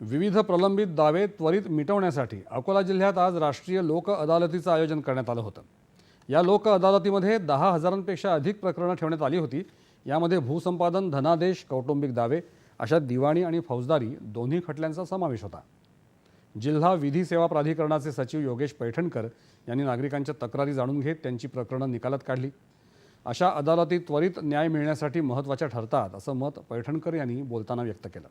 विविध प्रलंबित दावे त्वरित मिटवण्यासाठी अकोला जिल्ह्यात आज राष्ट्रीय लोक अदालतीचं आयोजन करण्यात आलं होतं. या लोक अदालतीमध्ये दहा हजारांपेक्षा अधिक प्रकरणं ठेवण्यात आली होती. यामध्ये भूसंपादन धनादेश कौटुंबिक दावे अशा दिवाणी आणि फौजदारी दोन्ही खटल्यांचा समावेश होता. जिल्हा विधी सेवा प्राधिकरणाचे सचिव योगेश पैठणकर यांनी नागरिकांच्या तक्रारी जाणून घेत त्यांची प्रकरणं निकालात काढली. अशा अदालती त्वरित न्याय मिळण्यासाठी महत्त्वाच्या ठरतात असं मत पैठणकर यांनी बोलताना व्यक्त केलं.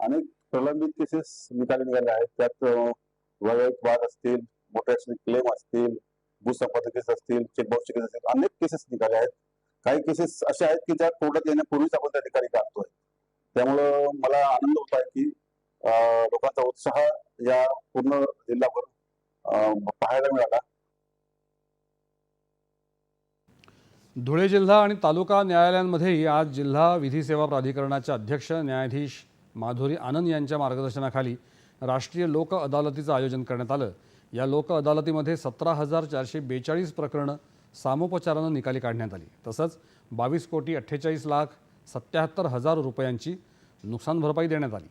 अनेक प्रलंबित केसेस निकाली निघाले आहेत. त्यात वैवाहिक वाद असतील मोठे क्लेम असतील भूसंपादन केस असतील चेकबाउन्सचे केस असतील अनेक केसेस निघाले आहेत. काही केसेस असे आहेत की ज्या कोर्टात येण्यापूर्वीच आपण त्या ठिकाणी काढतोय. त्यामुळं मला आनंद होत आहे की लोकांचा उत्साह या पूर्ण जिल्ह्यावर पाहायला मिळाला. धुळे जिल्हा आणि तालुका न्यायालयांमध्येही आज जिल्हा विधी सेवा प्राधिकरणाच्या अध्यक्ष न्यायाधीश माधुरी आनंद यांच्या मार्गदर्शनाखाली राष्ट्रीय लोक अदालतीचं आयोजन करण्यात आलं. या लोक अदालतीमध्ये सतरा हजार चारशे बेचाळीस प्रकरणं सामोपचारानं निकाली काढण्यात आली. तसंच बावीस कोटी अठ्ठेचाळीस लाख सत्याहत्तर हजार रुपयांची नुकसान भरपाई देण्यात आली.